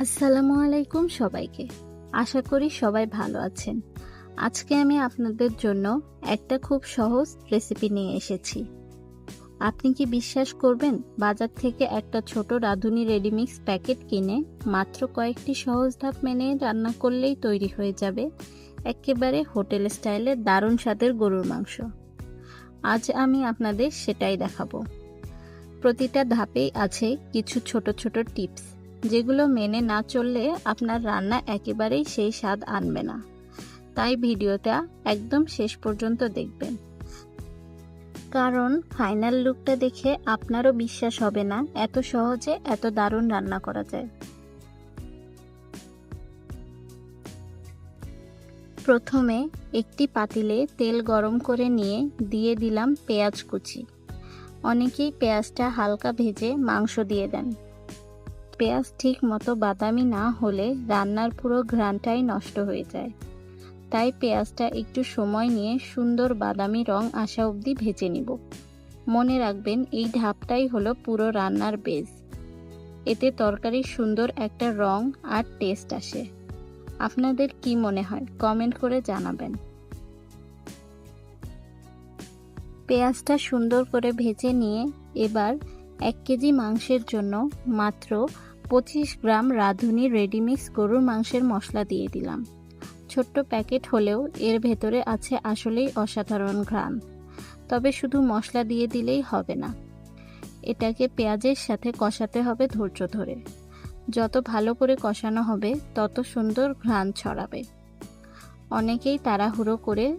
আসসালামু আলাইকুম সবাইকে। আশা করি সবাই ভালো আছেন। আজকে আমি আপনাদের জন্য একটা খুব সহজ রেসিপি নিয়ে এসেছি। আপনি কি বিশ্বাস করবেন, বাজার থেকে একটা ছোট রাঁধুনি রেডিমিক্স প্যাকেট কিনে মাত্র কয়েকটি সহজ ধাপ মেনে রান্না করলেই তৈরি হয়ে যাবে একেবারে হোটেল স্টাইলে দারুণ স্বাদের গরুর মাংস। আজ আমি আপনাদের সেটাই দেখাবো। প্রতিটা ধাপেই আছে কিছু ছোট ছোট টিপস। যেগুলো মেনে না চললে আপনার রান্না একেবারেই সেই স্বাদ আনবে না। তাই ভিডিওটা একদম শেষ পর্যন্ত দেখবেন। কারণ ফাইনাল লুকটা দেখে আপনারও বিশ্বাস হবে না এত সহজে এত দারুণ রান্না করা যায়। প্রথমে একটি পাতিলে তেল গরম করে নিয়ে দিয়ে দিলাম পেঁয়াজ কুচি। অনেকেই পেঁয়াজটা হালকা ভেজে মাংস দিয়ে দেন। পেঁয়াজ ঠিক মতো বাদামি না হলে রান্নার পুরো ঘ্রাণটাই নষ্ট হয়ে যায়। তাই পেঁয়াজটা একটু সময় নিয়ে সুন্দর বাদামি রং আসা অবধি ভেজে নিব। মনে রাখবেন, এই ধাপটাই হলো পুরো রান্নার বেজ এতে তরকারির সুন্দর একটা রং আর টেস্ট আসে। আপনাদের কি মনে হয়? কমেন্ট করে জানাবেন। পেঁয়াজটা সুন্দর করে ভেজে নিয়ে এবার এক কেজি মাংসের জন্য মাত্র পঁচিশ গ্রাম রাঁধুনি রেডিমিক্স গরুর মাংসের মশলা দিয়ে দিলাম। ছোট্ট প্যাকেট হলেও এর ভেতরে আছে আসলেই অসাধারণ ঘ্রাণ। তবে শুধু মশলা দিয়ে দিলেই হবে না। এটাকে পেঁয়াজের সাথে কষাতে হবে ধৈর্য ধরে। যত ভালো করে কষানো হবে, তত সুন্দর ঘ্রাণ ছড়াবে। অনেকেই তাড়াহুড়ো করে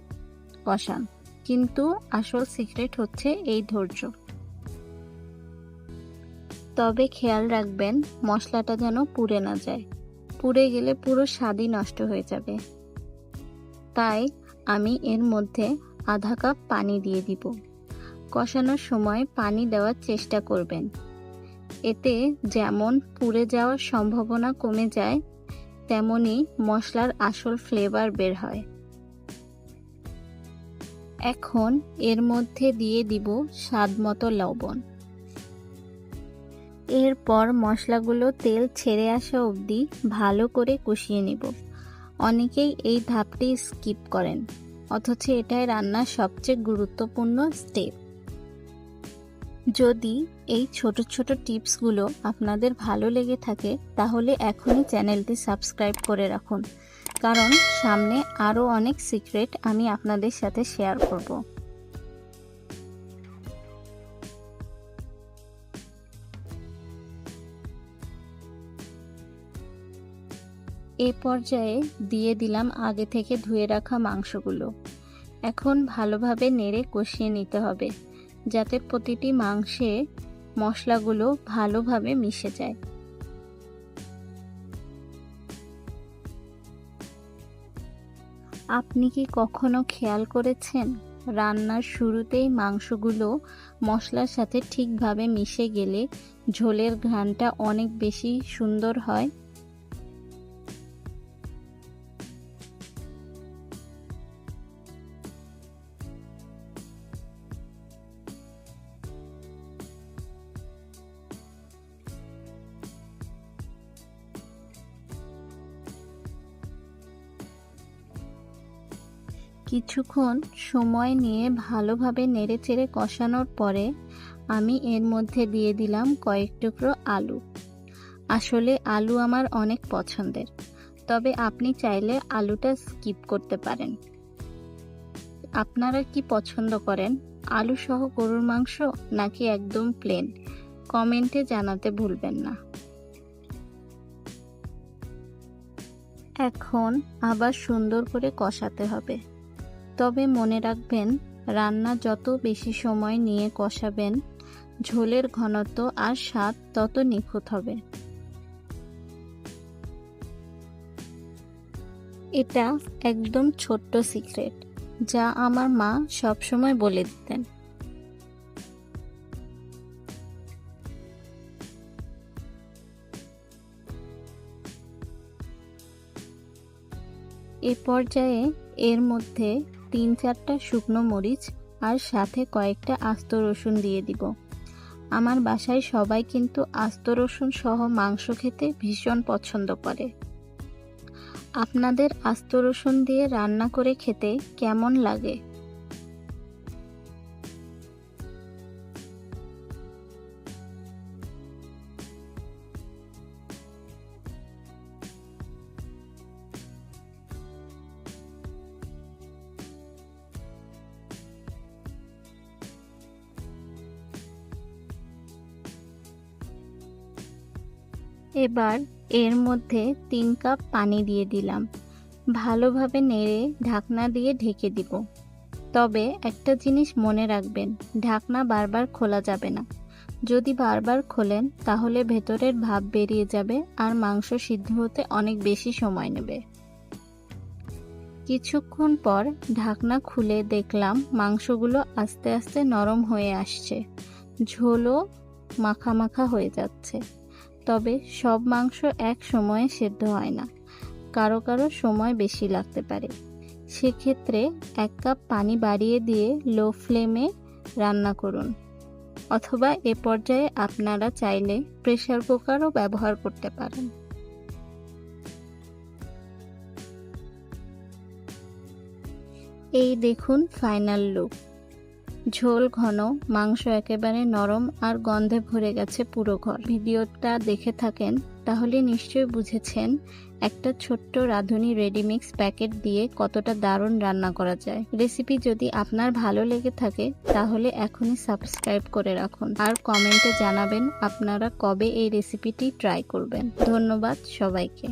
কষান, কিন্তু আসল সিক্রেট হচ্ছে এই ধৈর্য। তবে খেয়াল রাখবেন, মশলাটা যেন পুড়ে না যায়। পুড়ে গেলে পুরো স্বাদই নষ্ট হয়ে যাবে। তাই আমি এর মধ্যে আধা কাপ পানি দিয়ে দিব। কষানোর সময় পানি দেওয়ার চেষ্টা করবেন। এতে যেমন পুড়ে যাওয়ার সম্ভাবনা কমে যায়, তেমনি মশলার আসল ফ্লেভার বের হয়। এখন এর মধ্যে দিয়ে দিব স্বাদ মতো লবণ। এরপর মশলাগুলো তেল ছেড়ে আসা অবধি ভালো করে কষিয়ে নিব। অনেকেই এই ধাপটি স্কিপ করেন, অথচ এটাই রান্নার সবচেয়ে গুরুত্বপূর্ণ স্টেপ। যদি এই ছোট ছোট টিপসগুলো আপনাদের ভালো লেগে থাকে, তাহলে এখনই চ্যানেলটি সাবস্ক্রাইব করে রাখুন, কারণ সামনে আরও অনেক সিক্রেট আমি আপনাদের সাথে শেয়ার করব। এ পর্যায়ে দিয়ে দিলাম আগে থেকে ধুয়ে রাখা মাংসগুলো। এখন ভালোভাবে নেড়ে কষিয়ে নিতে হবে, যাতে প্রতিটি মাংসে মশলাগুলো ভালোভাবে মিশে যায়। আপনি কি কখনো খেয়াল করেছেন, রান্নার শুরুতেই মাংসগুলো মশলার সাথে ঠিকভাবে মিশে গেলে ঝোলের ঘ্রাণটা অনেক বেশি সুন্দর হয়? কিছুক্ষণ সময় নিয়ে ভালোভাবে নেড়েচেড়ে কষানোর পরে আমি এর মধ্যে দিয়ে দিলাম কয়েক টুকরো আলু। আসলে আলু আমার অনেক পছন্দের, তবে আপনি চাইলে আলুটা স্কিপ করতে পারেন। আপনারা কি পছন্দ করেন, আলু সহ গরুর মাংস নাকি একদম প্লেন কমেন্টে জানাতে ভুলবেন না। এখন আবার সুন্দর করে কষাতে হবে। তবে মনে রাখবেন, রান্না যত বেশি সময় নিয়ে কষাবেন, ঝোলের ঘনত্ব আর স্বাদ তত নিখুঁত হবে। এটা একদম ছোট্ট সিক্রেট, যা আমার মা সবসময় বলে দিতেন। এ পর্যায়ে এর মধ্যে তিন চারটা শুকনো মরিচ আর সাথে কয়েকটা আস্ত রসুন দিয়ে দিব। আমার বাসায় সবাই কিন্তু আস্ত রসুন সহ মাংস খেতে ভীষণ পছন্দ করে। আপনাদের আস্ত রসুন দিয়ে রান্না করে খেতে কেমন লাগে? এবার এর মধ্যে তিন কাপ পানি দিয়ে দিলাম। ভালোভাবে নেড়ে ঢাকনা দিয়ে ঢেকে দিব। তবে একটা জিনিস মনে রাখবেন, ঢাকনা বারবার খোলা যাবে না। যদি বারবার খোলেন, তাহলে ভেতরের ভাব বেরিয়ে যাবে আর মাংস সিদ্ধ হতে অনেক বেশি সময় নেবে। কিছুক্ষণ পর ঢাকনা খুলে দেখলাম মাংসগুলো আস্তে আস্তে নরম হয়ে আসছে। ঝোলও মাখা মাখা হয়ে যাচ্ছে। তবে সব মাংস এক সময়ে সেদ্ধ হয় না। কারও কারও সময় বেশি লাগতে পারে। সেক্ষেত্রে এক কাপ পানি বাড়িয়ে দিয়ে লো ফ্লেমে রান্না করুন। অথবা এ পর্যায়ে আপনারা চাইলে প্রেশার কুকারও ব্যবহার করতে পারেন। এই দেখুন ফাইনাল লুক। ঝোল ঘন, মাংস একেবারে নরম আর গন্ধে ভরে গেছে পুরো ঘর। ভিডিওটা দেখে থাকেন, তাহলে নিশ্চয়ই বুঝেছেন একটা ছোট্ট রাঁধুনি রেডিমিক্স প্যাকেট দিয়ে কতটা দারুণ রান্না করা যায়। রেসিপি যদি আপনার ভালো লেগে থাকে, তাহলে এখনই সাবস্ক্রাইব করে রাখুন। আর কমেন্টে জানাবেন আপনারা কবে এই রেসিপিটি ট্রাই করবেন। ধন্যবাদ সবাইকে।